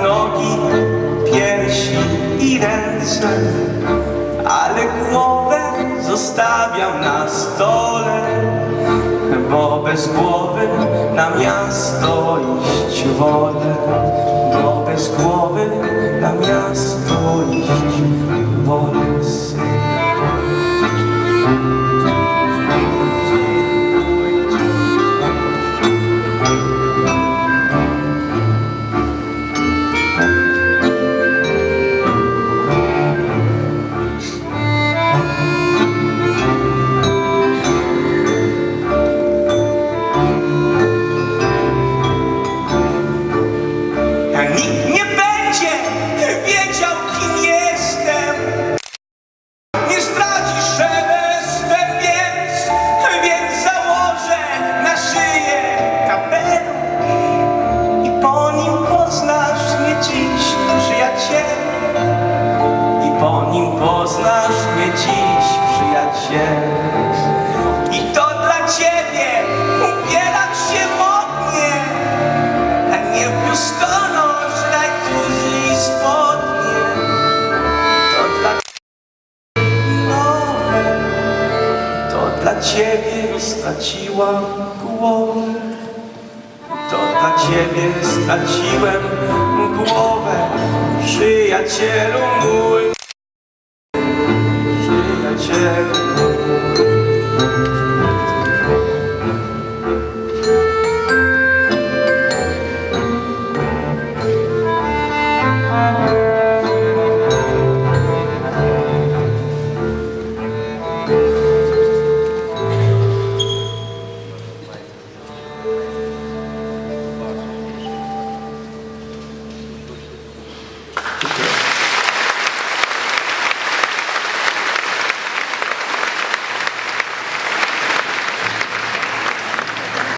nogi, piersi i ręce, ale głowę zostawiam na stole, bo bez głowy na miasto iść wolę, bo bez głowy Nie będzie wiedział, kim jestem. Nie zdradzi szelestem, więc, więc założę na szyję kapelusz i po nim poznasz mnie dziś, przyjacielu. I po nim poznasz mnie dziś, przyjacielu. I to dla ciebie ubieram się modnie, a nie w biustonosz, dla ciebie straciłam głowę. To dla ciebie straciłem głowę, przyjacielu